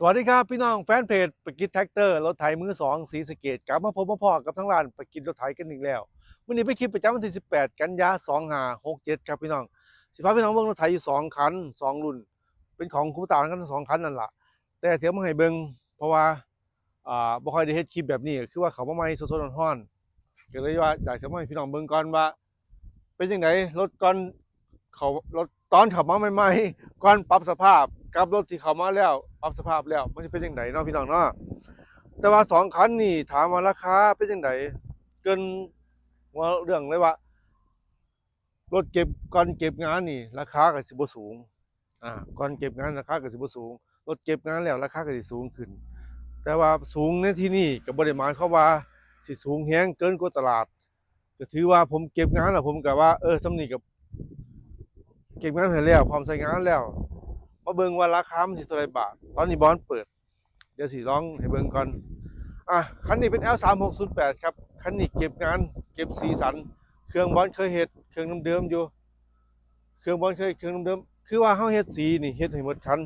สวัสดีครับพี่น้องแฟนเพจปกิจแท็กเตอร์รถไถมือสองสีสเกตกลับมาพบมาพอกับทั้งร้านปกิจรถไถกันอีกแล้ววันนี้ไปคลิปประจำวันที่ 18 กันยา2567 ครับพี่น้องสิพาพี่น้องเบิ่งรถไถอยู่สองคันสองรุ่น เป็นของคูตากันทั้งสองคันนั่นแหละแต่เดี๋ยวมาให้เบิ่งเพราะว่าอ่าบ่ค่อยได้เฮ็ดคลิปแบบนี้ คือว่าเขามาใหม่สดๆร้อนๆก็เลยว่าอยากจะมาให้พี่น้องเบิ่งก่อนว่า เป็นจังไดรถก่อนเขารถตอนขับมาใหม่ๆก่อนปรับสภาพ กับรถที่เขามาแล้วปรับสภาพแล้ว มันจะเป็นจังไดเนาะพี่น้องเนาะแต่ว่าสองคันนี่ถามว่าราคาเป็นจังไดเกินว่าเรื่องเลยว่ารถเก็บก่อนเก็บงานนี่ ราคาก็สิบสูงอ่าก่อนเก็บงานราคาก็สิบสูงรถเก็บงานแล้วราคาก็สิสูงขึ้น แต่ว่าสูงในที่นี่ก็บ่ได้หมายควาว่าสิสูงแฮงเกินกว่าตลาดก็ถือว่าผมเก็บงานแล้วผมก็ว่าเออสำนีกับเก็บงานเสร็จแล้วพร้อมใช้งานแล้ว มาเบิ่งว่าราคามันสิเท่าไรบาท ตอนนี้บอลเปิด เดี๋ยวสิลองให้เบิ่งก่อน อะคันนี้เป็น L3608 ครับ คันนี้เก็บงาน เก็บสีสัน เครื่องบอลเคยเฮ็ด เครื่องเดิมๆอยู่ เครื่องบอลเคยเครื่องเดิมๆคือว่าเฮาเฮ็ดสีนี่เฮ็ดให้หมดคัน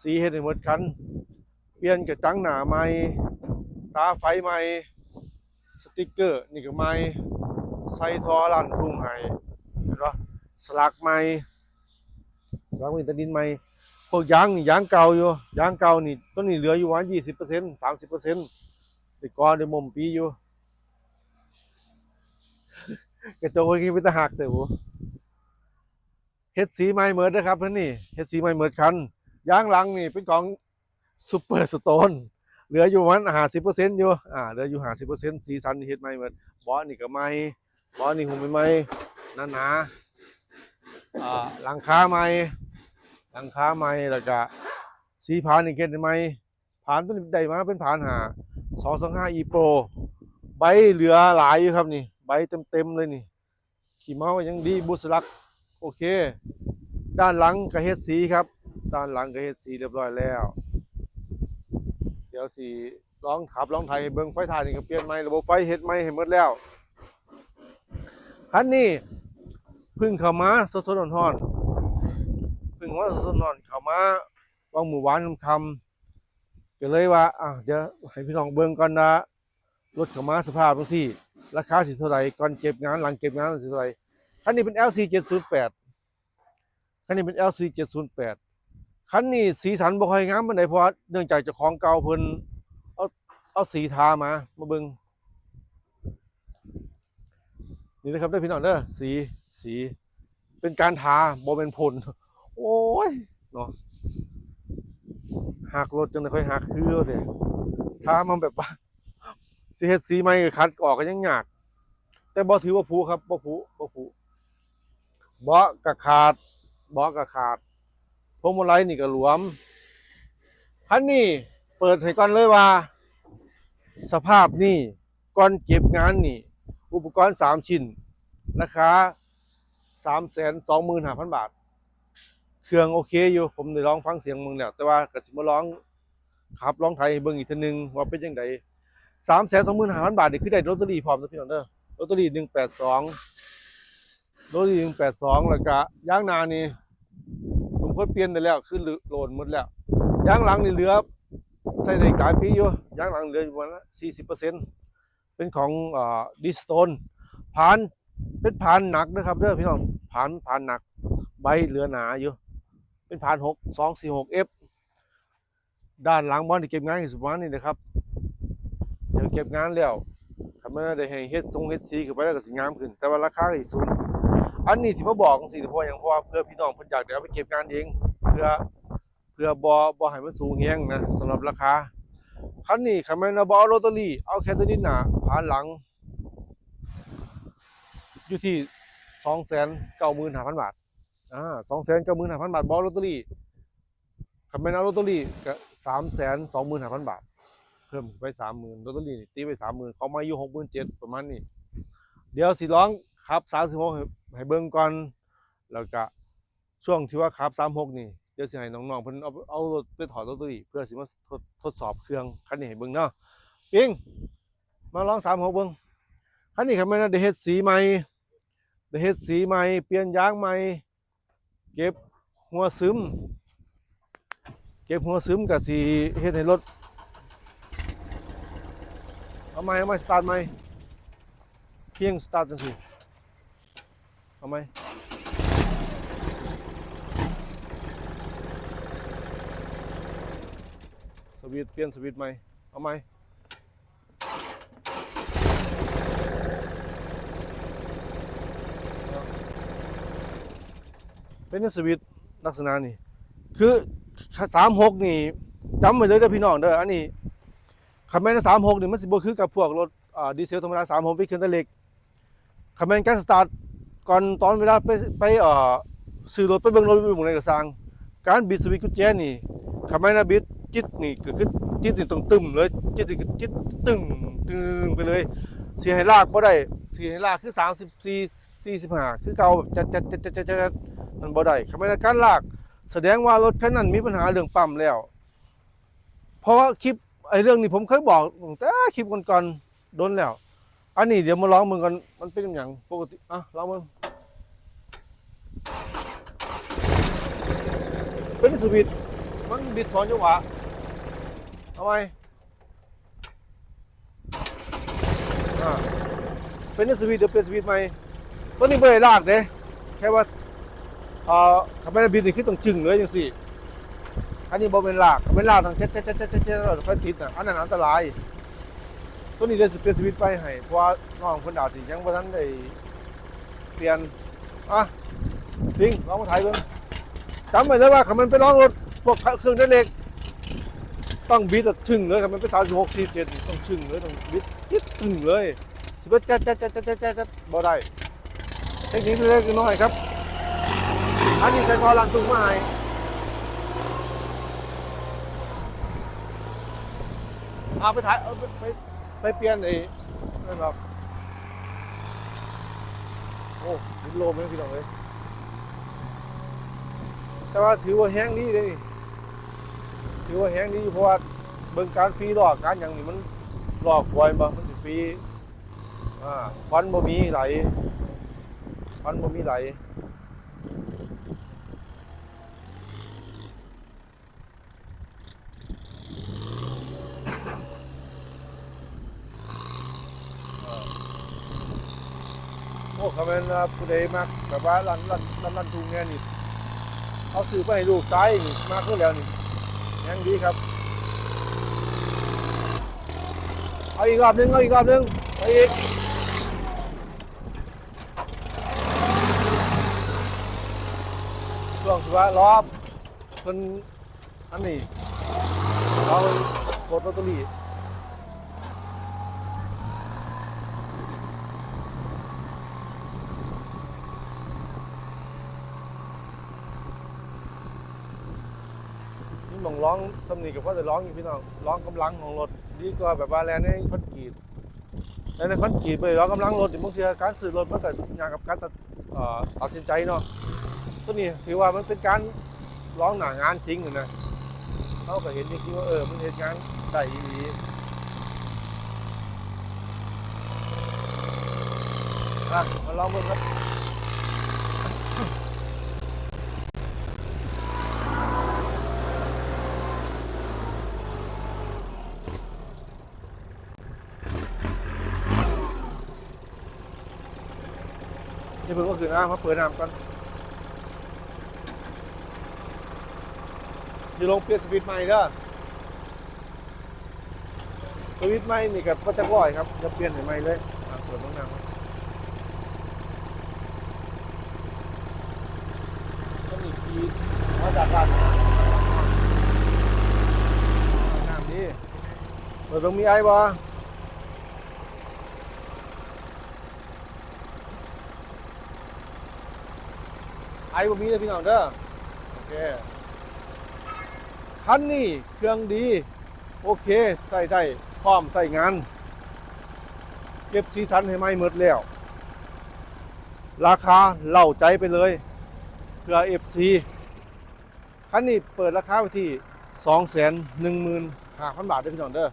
สีเฮ็ดให้หมดคัน เปลี่ยนกระจังหน้าใหม่ ตาไฟใหม่ สติกเกอร์นี่ก็ใหม่ ใส่ทอลั่นทุ่งให้เห็นปะสลักใหม่ สลักวิตาดินใหม่พวกยางนี่ยางเก่าอยู่ยางเก่านี่ต้นนี้เหลืออยู่ประมาณยี่สิบเปอร์เซ็นต์สามสิบเปอร์เซ็นต์ติกอนในมุมปีอยู่กระโจนกินไปตะหักเต๋อเฮ็ดสีใหม่เหมือนนะครับเพื่อนนี่เฮ็ดสีใหม่เหมือนคันยางหลังนี่เป็นของซูเปอร์สโตนเหลืออยู่ประมันห้าสิบเปอร์เซ็นต์อยู่อ่าเหลืออยู่ห้าสิบเปอร์เซ็นต์สีสันเฮ็ดใหม่หมดบอสนี่ก็ใหม่บอสนี่หุ่มใหม่ๆหนาๆอ่าหลังคาใหม่ หลังคาใหม่แล้วก็สีผานนี่เก็ดใหม่ผานตัวนี้ได้มาเป็นผานหาสองสองห้าอีโปรใบเหลือหลายอยู่ครับนี่ ใบเต็มๆเลยนี่ ขี่เมาส์ยังดีบุษลัก โอเค ด้านหลังก็เฮ็ดสีครับ ด้านหลังก็เฮ็ดสีเรียบร้อยแล้ว เดี๋ยวสิลองขับลองไทยเบิ่งไฟถ่ายนี่ก็เปลี่ยนใหม่ระบบไฟเฮ็ดใหม่ให้หมดแล้วคันนี้พึ่งเข้ามาสดๆร้อนๆ ว่าสดๆร้อนเข้ามาวางหมู่หวานคำๆก็เลยว่าอะเดี๋ยวให้พี่น้องเบิ่งก่อนนะรถเข้ามาสภาพจังซี่ ราคาสิเท่าไหร่ก่อนเก็บงานหลังเก็บงานสิเท่าไหร่คันนี้เป็น LC 708คันนี้เป็น LC 708คันนี้สีสันบ่ค่อยงามปานใดเพราะว่าเนื่องจากเจ้าของเก่าเพิ่นเอาเอาสีทามามาเบิ่งนี่นะครับได้อพี่น้องเด้อสีสี เป็นการทาบ่เป็นพ่น ยเนาะหักรถจังได๋ค่อยหักคือเด้ทามันแบบว่าสิเฮ็ดสีใหม่คัดออกก็ยังยาก แต่บ่ถือว่าผุครับบ่ผุบ่ผุเบาะก็ขาดบาะก็ขาดพวงมาลัยนี่ก็หลวมคันนี้เปิดให้ก่อนเลยว่า สภาพนี่ก่อนเก็บงานนี่ อุปกรณ์สามชิ้น ราคาสามแสนสองหมื่นห้าพันบาท เครื่องโอเคอยู่ผมได้ลองฟังเสียงมึงแล้วแต่ว่ากสิมาลองขับลองไทยเบิ่งอีกทีนึงว่าเป็นยังไงสามแสนสองหมื่นห้าพันบาทนี่คือได้ลอตเตอรี่พร้อมนะพี่น้องเด้อลอตเตอรี่หนึ่งแปดสองลอตเตอรี่หนึ่งแปดสองแล้วก็ย่างนานี่ผมค่อยเปลี่ยนได้แล้วคือโหลนหมดแล้วย่างหลังนี่เหลือใช้ได้กหลายปีอยู่ย่างหลังเหลืออยู่ประมาณสี่สิบเปอร์เซ็นต์เป็นของดิสโตนผ่านเป็นผ่านหนักนะครับเด้อพี่น้องผ่านผ่านหนักใบเหลือหนาอยู่ เป็นผ่านหกสองสี่หกเอฟด้านหลังบอลที่เก็บงานอยู่สุดวันนี่นะครับเดี๋ยวเก็บงานแล้วทำให้ได้ให้เฮ็ดทรงเฮ็ดสีขึ้นไปแล้วก็สีงามขึ้น แต่ว่าราคาก็สิสูงอันนี้ที่มาบอกจังซี่เพราะว่างเพราะว่าเพื่อพี่น้องเพิ่นอยากจะเอาไปเก็บงานเองเพื่อเพื่อบ่บ่ให้มันสูงแฮงนะสำหรับราคาคันนี้คันแม่นว่าบ่เอาลอตเตอรี่เอาแค่ตัวนี้หนาผ่านหลัง อยู่ที่295,000บาท อ่า295,000บาทบ่เอาพันบาทบอลอตเตอรี่คันแม่นาลอตเตอรี่ก็325,000บาท เพิ่มไป30,000ลอตเตอรี่นี่ตีไป30,000เขามาอยู่67,000ประมาณนี้ เดี๋ยวสิลองขับ36ให้ให้เบิ่งก่อน แล้วก็ช่วงที่ว่าขับ36นี่เดี๋ยวสิให้น้องๆเพิ่นเอาเอารถไปถอดลอตเตอรี่เพื่อสิมาทดทดสอบเครื่องคันนี้ให้เบิ่งเนาะปิงมาลอง36เบิ่งคันนี้คันแม่นได้เฮ็ดสีใหม่ได้เฮ็ดสีใหม่เปลี่ยนยางใหม่ เก็บหัวซึม เก็บหัวซึมกับสีเฮ็ดให้รถเอาไหมเอาไหมสตาร์ทไหมเพียงสตาร์ทจังสิเอาไหมสวิตช์เปลี่ยนสวิตช์ไหมเอาไหม เป็นสวิตลักษณะนี้คือสามหกนี่จำไว้เลยเด้อพี่น้องเด้ออันนี้คำแม่นสามหกนี่มันสิบ่คือกับพวกรถอ่าดีเซลธรรมดาสามหกเป็นเครื่องเหล็กคำแม่นการสตาร์ทก่อนตอนเวลาไปไปเอ่อซื้อรถไปเบิ่งรถไปเบิ่งอะไรก็สร้างการบิดสวิตช์กุญแจนี่คำแม่นนะบิดจิตนี่ก็คือจิตนี่ต้องตึมเลยจิตนี่ก็จิตตึงตึงไปเลยสิให้ลากบ่ได้สิให้ลากคือ34 45 คือเก่าแบบจัดจัดจัดจัดจัดมันบ่ได้คำแม่นการลาก แสดงว่ารถคันนั้นมีปัญหาเรื่องปั๊มแล้ว เพราะว่าคลิปไอ้เรื่องนี้ผมเคยบอกตั้งแต่คลิปก่อนๆโดนแล้ว อันนี้เดี๋ยวมาลองมึงกันมันเป็นอย่างปกติอะลองมึงเป็นสวิตมันบิดถอนจังหวะเอาไว้อ่าเป็นสวิตเดี๋ยวเป็นสวิตใหม่ ตัวนี้ไม่ได้ลากเด้แค่ว่าเอ่อขับไม่ได้บินนี่คือต้องจึงเลยจังสี่ อันนี้บ่เป็นลากขับเป็นลากต้องเจ๊ดเจ๊ดเจ๊ดเจ๊ดเจ๊ดเจ๊ดแล้วค่อยติดน่ะอันนั้นอันตราย ตัวนี้เดี๋ยจะเปลี่ยนสวิตช์ไปให้เพราะว่าน้องคนดาวสิยังบ่ทันได้เปลี่ยนอะจริงลองมาถ่ายเบิ่งจำไว้เลยว่าขับมันไปลองรถพวกเครื่องเล็กต้องบิดชึ่งเลยขับมันไป36 47ต้องชึ่งเลยต้องบิดจิ๊ดตึงเลยสิบ่แจ๊ดแจ๊ดแจ๊ดแจ๊ดแจ๊ดแจ๊ดบ่ได้ เทคนิคเล็กน้อยครับอันนี้ใส่คอลังตุงมาให้เอาไปถ่ายเอาไปไปไปเปลี่ยนไอ้นั่นครับโอ้ดินโลมเลยพี่น้องเลยแต่ว่าถือว่าแห้งดีเลยถือว่าแห้งดีเพราะว่าเบิ่งการฟรีหลอกการอย่างนี้มันหลอกบ่อยบ่มันสิฟรีอ่าควันบ่มีไหล ควันบ่มีไหลโอ้คำเป็นว่าผู้ใดมักแบบว่ารันรันรันรันทุงเนี่ยนี่เอาซื้อไปให้ลูกซ้ายนี่มากขึ้นแล้วนี่ยังดีครับ เอาอีกรอบหนึงเอาอีกรอบหนึงเอาอีกช่ วงที่ว่ารอบคนอันนี้เรากดลอตเตอรี่นี่มองร้องสำนีกับพ่อจะร้องอยู่พี่น้องร้องกำลังของรถดีกว่าแบบว่าแลนในคอนกรีตแลนในคอนกรีตไปร้องกำลังรถบางทีการสื่อรถมันก็ยากกับการตัดตัดสินใจเนาะ ตัวนี้ถือว่ามันเป็นการร้องหนางานจริงอยู่นะเขาก็เห็นจริงๆว่าเออมันเห็นงานได้ดีอะมาลองดูครับจะเพิ่งก็คือน้ำมาเปิดน้ำก่อน จะลงเปลี่ยนสวิตช์ใหม่เด้อสวิตช์ใหม่นี่กับก็จะก่อยครับจะเปลี่ยนใหม่เลยอะเปิดน้ำน้ำก็มีกีดมาจากการน้ำดีเปิดตรงมีไอ้บ่ไอ้บ่มีเลยพี่น้องเด้อโอเค คันนี้เครื่องดี โอเคใส่ได้พร้อมใส่งาน เก็บสีสันให้ไหม่หมดแล้ว ราคาเล่าใจไปเลยเพื่อ FC คันนี้เปิดราคาไว้ที่ 215,000 บาทเด้อพี่น้องเด้อ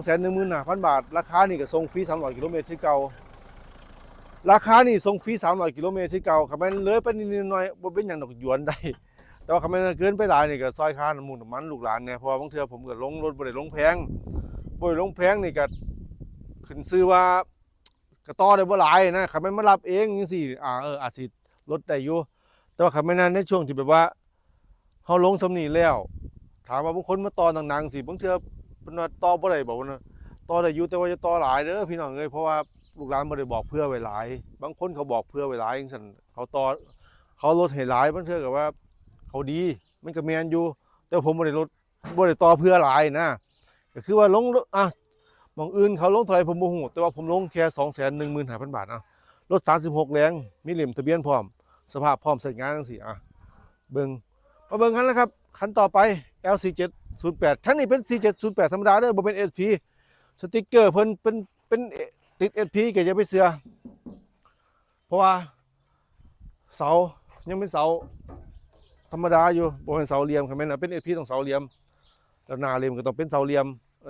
215,000 บาท ราคานี่ก็ส่งฟรี300กิโลเมตรที่เก่าราคานี่ส่งฟรี300กิโลเมตรที่เก่าครับแม่นเลยไปนิดๆหน่อยๆบ่เป็นหยังดอกหยวนได้ แต่ว่าคำนั้นเกินไปหลายนี่ก็ซอยค่าน้ำมูกน้ำมันลูกหลานเนี่ยเพราะว่าบางเทื่อผมก็ลงรถบ่ได้ลงแพงบ่ได้ลงแพงนี่ก็ขึ้นซื้อว่าก็ต่อได้บ่หลายนะคันแม่นมารับเองจังซี่อ่าเอออาจสิลดได้อยู่แต่ว่าคันแม่นนั้นในช่วงที่แบบว่าเฮาลงสำนีแล้ว ถามว่าบางคนมาต่อหนังๆสิบางเทื่อเพิ่นว่าต่อบ่ได้บอกว่านะต่อได้อยู่แต่ว่าจะต่อหลายเด้อพี่น้องเอ้ยเพราะว่าลูกหลานบ่ได้บอกเพื่อไว้หลาย บางคนเขาบอกเพื่อไว้หลายจังซั่นเขาต่อเขาลดให้หลายบางเทื่อก็ว่า เขาดี มันก็แมนอยู่ แต่ผมบ่ได้ลดบ่ได้ต่อเพื่อหลายนะก็คือว่าลงอะมองอื่นเขาลงเท่าไหร่ผมบ่ฮู้แต่ว่าผมลงแค่215,000บาทอะรถ36แรงมีเหลี่ยมทะเบียนพร้อม สภาพพร้อมใช้งานจังซี่อะเบิ่งมาเบิ่งกันแล้วครับคันต่อไป L4708 คันนี้เป็น 4708 ธรรมดาเด้อบ่เป็น SP สติกเกอร์เพิ่นเป็นเป็นติด SP ก็อย่าไปเสือเพราะว่าเสายังเป็นเสา ธรรมดาอยู่บ่เป็นเสาเหลี่ยมคันแม่นนะเป็น SP ต้องเสาเหลี่ยม แล้วหน้าเหลี่ยมก็ต้องเป็นเสาเหลี่ยม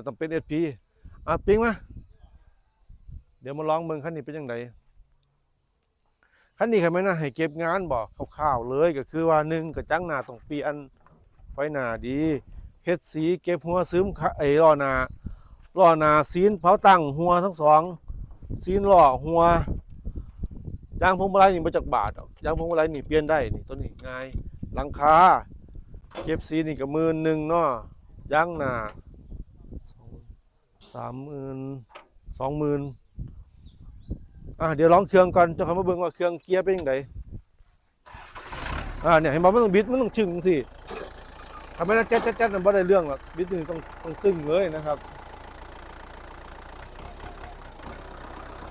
ต้องเป็น SP อะปิ๊งมาเดี๋ยวมาลองเบิ่งคันนี้เป็นจังไดคันนี้คันแม่นะให้เก็บงานบ่คร่าวๆเลยก็คือว่าหนึ่งกระจังหน้าต้องปลี่ยนไฟหน้าดีเฮ็ดสีเก็บหัวซึมคะไอ้ล้อหน้าล้อหน้าซีนเผาตั้งหัวทั้งสองซีนล้อหัวยางพวงมาลัยนี่มาจากบาทยางพวงมาลัยนี่เปลี่ยนได้นี่ตัวนี้ง่าย หลังคาเก็บสีนี่ก็หมื่นหนึ่งเนาะยางหนาสามหมื่นสองหมื่นอะเดี๋ยวลองเครื่องก่อนจ้าเขามาเบิ่งว่าเครื่องเกียร์เป็นยังไงอ่าเนี่ยเห็นบ่มันต้องบิดมันต้องชึงสิทำไมนะแจ๊ดแจ๊ดแจ๊ดมันไม่ได้เรื่องหรอกนิดนึงต้องต้องตึงเลยนะครับ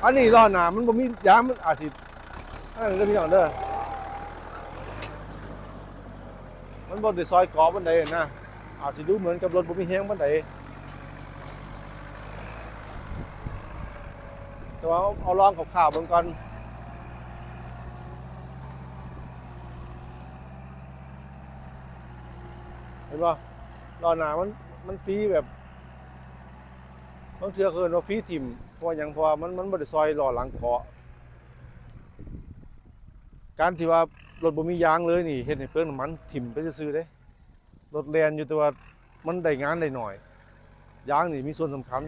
อันนี้ล้อหนามันบ่มียางมันอาจสิอันนั้นเรื่องพี่น้องเด้อ มันบ่ได้ซอยกรอบันไดนะอาจสิดูเหมือนกับรถบ่มีแฮงบันไดแต่ว่าเอาเอาลองข่าวเบิ่งก่อนเห็นป่ะรอหนามันมันฟีแบบบางเทื่อเกินว่าฟีถิ่มเพราะว่างพราะว่ามันมันบ่ได้ซอยรอหลังเคาะการที่ว่า รถบ่มียางเลยนี่เฮ็ดให้เปลืองน้ำมันถิ่มไปซื่อๆเด้รถแล่นอยู่แต่ว่ามันได้งานได้หน่อย ยางนี่มีส่วนสำคัญ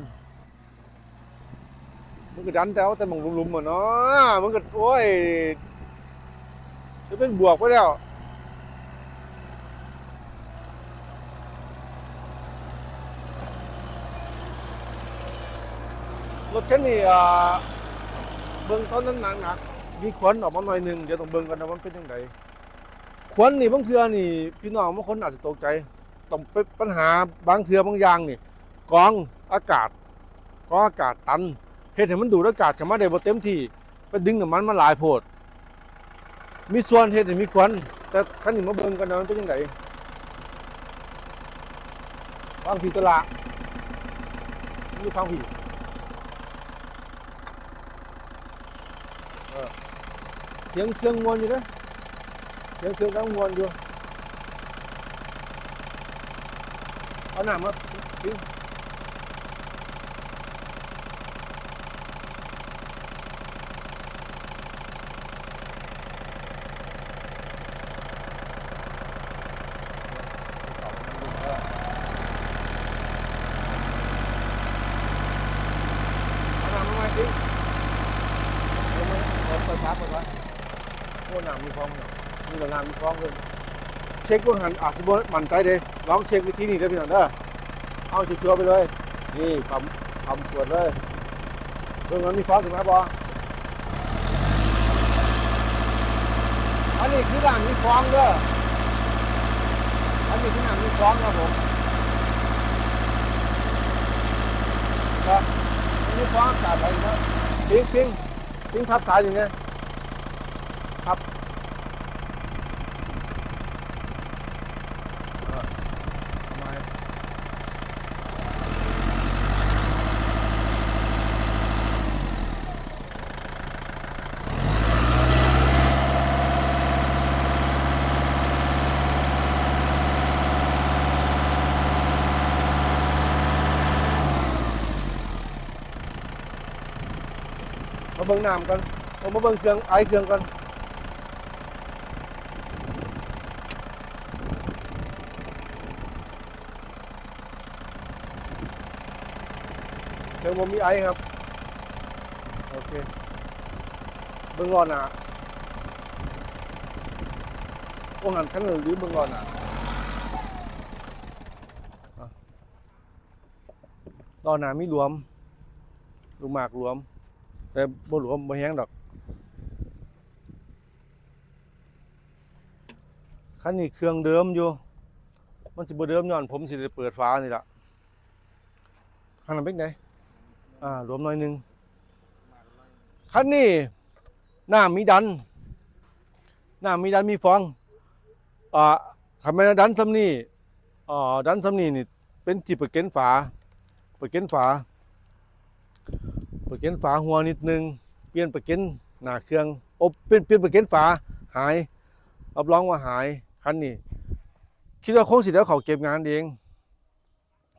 มันก็ดันแต่เอาแต่หมองลุมๆอะเนาะมันก็โอ้ยจะเป็นบวกไปแล้วรถคันนี้อ่าเบื้องต้นนั้นหนักหนักๆ มีควันออกมาหน่อยหนึงเดี๋ยวต้องเบิ่งกันนะว่ามันเป็นยังไงควันนี่บางเทื่อนี่พี่น้องบางคนอาจจะตกใจต้องเป็นปัญหาบางเทื่อบางอย่างนี่กรองอากาศกรองอากาศตันเฮ็ดให้มันดูดอากาศเข้ามาได้บ่เต็มที่ไปดึงน้ำมันมาหลายโพด มีส่วนเฮ็ดให้มีควันแต่คันนี้มาเบิ่งกันนะมันเป็นยังไงฟังผีตวละนี่ฟังผี เสียงเครื่องมวนอยู่นะเสียงเครื่องกำลังมวนอยู่เอาหนามมาพี่เอาหนามมาไหมพี่เอามาเอาไปพักไปวะ โอ้น้ำมีฟองเนี่ยมีแต่น้ำมีฟองเลยเช็คว่าหันอาจจะบ่มั่นใจเด้ลองเช็ควิธีนี้เด้อพี่น้องเด้อเอาชัวร์ๆไปเลย นี่ทำทำตรวจเลยเรื่องนั้นมีฟองถึงไหมบออันนี้คือน้ำมีฟองเด้ออันนี้คือน้ำมีฟองครับผมครับอันนี้ฟองอากาศอะไรนะปิ้งปิ้งปิ้งพับสายอย่างเงี้ย ทำไมมาเบิ่งน้ำกันเอามาเบิ่งเครื่องไอเครื่องกัน เครื่องบ่มีไอครับ โอเคเบิ่งรอหน้าโอ้หันคันหรือเบิ่งรอนอะรอหน้ามีหลวมลูกหมากหลวม แต่บ่หลวมบ่แห้งดอกคันนี้เครื่องเดิมอยู่ มันสิบ่เดิมย้อนผมสิได้เปิดฝานี่ล่ะคันนั้นเป็นไง อ่ารวมหน่อยหนึงคันนี้หน้ามีดันหน้ามีดันมีฟองอ่าคันแม่นดันซำนี้อ่าดันซำนี้นี่เป็นที่เปิดเกนฝาเปิดเกนฝาเปิดเกนฝาหัวนิดนึงเปลี่ยนเปิดเกนหน้าเครื่องอบเปลี่ยนเปลี่ยนเปิดเกนฝาหายรับรองว่าหายคันนี้คิดว่าคงสิแล้วเขาเก็บงานเอง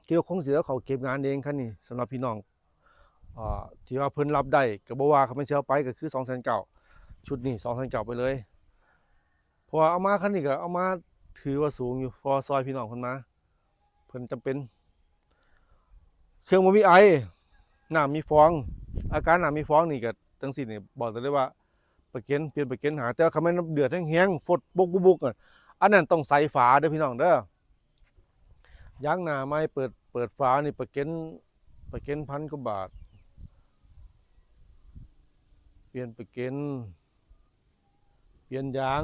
คิดว่าคงสิแล้วเขาเก็บงานเองคันนี้สำหรับพี่น้อง ที่ว่าเพิ่นรับได้ก็บ่ว่าเขาไม่เสียไปก็คือ2 0 0 0 0 0ชุดนี้2 0 0 0 0ไปเลยเพราะว่าเอามาคันนี้ก็เอามาถือว่าสูงอยู่พอซอยพี่น้องเพิ่นมาเพิ่นจำเป็น เครื่องบ่มีไอหน้ำมีฟอง อาการหน้ำมีฟองนี่ก็จังซี่นี่บอกเลยว่าประเก็นเปลี่ยนประเก็นหา แต่ว่าคันแม่นเดือดแห้งๆฝดบุกบุกๆอะอันนั้นต้องใส่ฝาเด้อพี่น้องเด้อยางหนาไม้เปิดเปิดฝานี่ประเก็นประเก็นพันกว่าบาท เปลี่ยนประเก็นเปลี่ยนยาง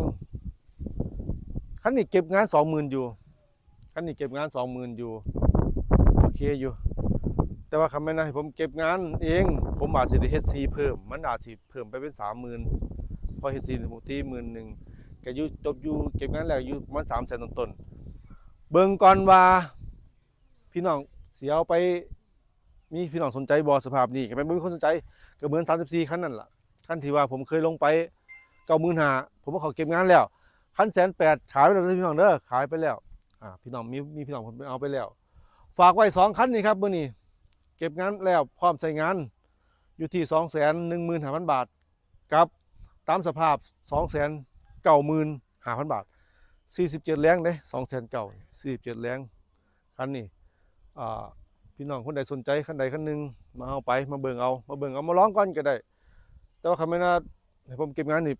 คันนี้เก็บงานสองหมื่นอยู่คันนี้เก็บงานสองหมื่นอยู่โอเคอยู่ แต่ว่าคำแม่นให้ผมเก็บงานเอง ผมอาจจะได้เฮ็ดซีเพิ่ม มันอาจสิเพิ่มไปเป็นสามหมื่นพอเฮ็ดซีผมตีหมื่นหนึ่งก็อยู่จบอยู่เก็บงานแล้วอยู่มันสามแสนต้นๆเบิ่งก่อนว่า พี่น้องเสียเอาไปมีพี่น้องสนใจบอสภาพนี้ก็เป็นบ่มีคนสนใจก็เหมือน34คันนั่นล่ะ คันที่ว่าผมเคยลงไป95,000ผมว่าเขาเก็บงานแล้วคันแสนแปดขายไปแล้วพี่น้องเด้อขายไปแล้วอ่าพี่น้องมีมีพี่น้องผมเอาไปแล้ว ฝากไว้สองคันนี่ครับมื้อนี้เก็บงานแล้วพร้อมใช้งานอยู่ที่215,000บาทกับตามสภาพ2 0 0 0 0เก้าหมื่นห้าพันบาทสี่สิบเจ็ดแรงเด้สองแสนเก่าสี่สิบเจ็ดแรงคันนี้อ่าพี่น้องคนใดสนใจคันใดคันหนึ่งมาเอาไปมาเบิ่งเอามาเบิ่งเอามาร้องก่อนก็ได้ แต่ว่าคำไม่น่าให้ผมเก็บงานนี่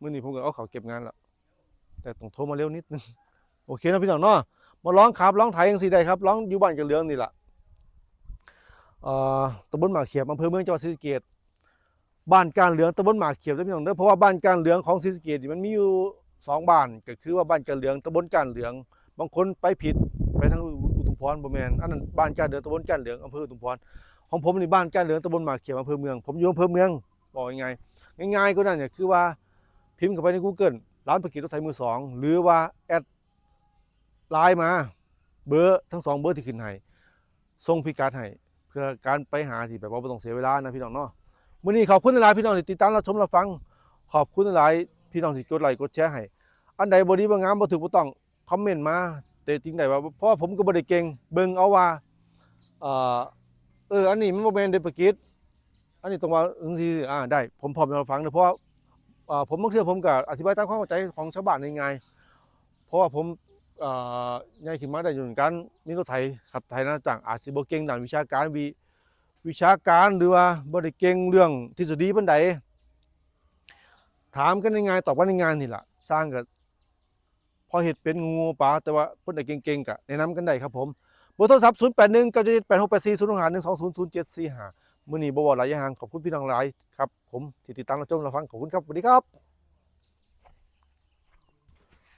มื้อนี้ผมก็เอาเขาเก็บงานแล้วแต่ต้องโทรมาเร็วนิดนึงโอเคนะพี่น้องเนาะมาร้องขับร้องไถยังสีได้ครับร้องอยู่บ้านกับเรืองนี่แหละตำบลหมากเขียบอำเภอเมืองจังหวัดศรีสะเกษบ้านการเหลืองตำบลหมากเขียวด้วยพี่น้องเด้อเพราะว่าบ้านการเหลืองของศรีสะเกษนี่มันมีอยู่สองบ้านก็คือว่าบ้านการเหลืองตำบลการเหลือง บางคนไปผิดไปทางอุทุมพรบ่แมนอันนั้นบ้านการเหลืองตำบลการเหลืองอำเภออุทุมพรของผมนี่บ้านการเหลืองตำบลหมากเขียวอำเภอเมืองผมอยู่อำเภอเมือง บอกยังไงง่ายๆก็นั่นเนี่ยคือว่าพิมพ์เข้าไปใน Google ร้านประกิตรถไถมือสองหรือว่าแอดไลน์มาเบอร์ทั้งสองเบอร์ที่ขึ้นให้ส่งพิกัดให้เพื่อการไปหาสิแบบว่าบ่ต้องเสียเวลานะพี่น้องเนาะมื่อนี้ขอบคุณหลายพี่น้องที่ติดตามรับชมรับฟัง ขอบคุณหลายพี่น้องที่กดไลค์กดแชร์ให้อันใดบ่ดีบ่งงามบ่ถูกบ่ต้องคอมเมนต์มาแต่จริงได้ว่าเพราะว่าผมก็บ่ได้เก่งเบิ่งเอาว่าเอออันนี้มันบ่แม่นเดะปกิจ อันนี้ต้องว่าจังซี่อ่าได้ผมพร้อมจะฟังเด้อเพราะว่าผมบางเทื่อผมก็อธิบายตามความเข้าใจของชาวบ้านง่ายๆเพราะว่าผมเอ่อใหญ่ขึ้นมาได้อยู่เหมือนกันมีรถไถขับไถนาจ้างอาจสิบเก่งด้านวิชาการวิวิชาการหรือว่าบริเก่งเรื่องทฤษฎีปันใดถามกันในงานตอบกันในงานนี่แหละสร้างกับพอเห็ดเป็นงูปลาแต่ว่าคนไหนเก่งๆกะแนะนำกันได้ครับผมเบอร์โทรศัพท์0 8 1 9 7 8 6 8 4 0 5 1 2 0 0 7 4 5 มื่อนี้บวรหลายอย่างขอบคุณพี่น้องหลายครับผมที่ติดตามรับชมรับฟังขอบคุณครับสวัสดีครับ